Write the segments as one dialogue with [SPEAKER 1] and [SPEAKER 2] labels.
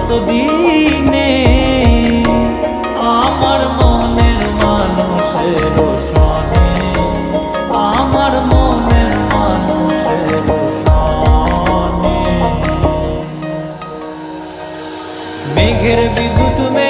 [SPEAKER 1] কত আমার মনের মানুষের সনে আমার মনের মানুষের সনে মেঘের বিদ্যুৎ মেঘে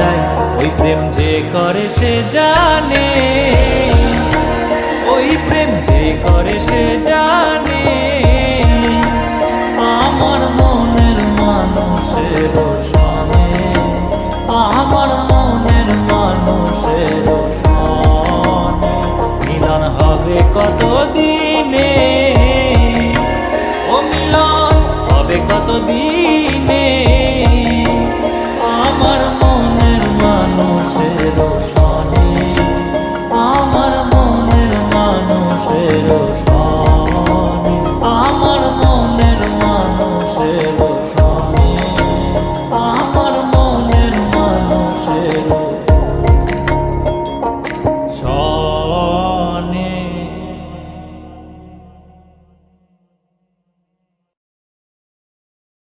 [SPEAKER 1] সদাই ওই প্রেম যে করে সে জানে। ওই প্রেম যে করে সে জানে। আমার মনের মানুষের সনে, আমার মনের মানুষের সনে। মিলন হবে কত দিনে ও মিলন হবে কত দিনে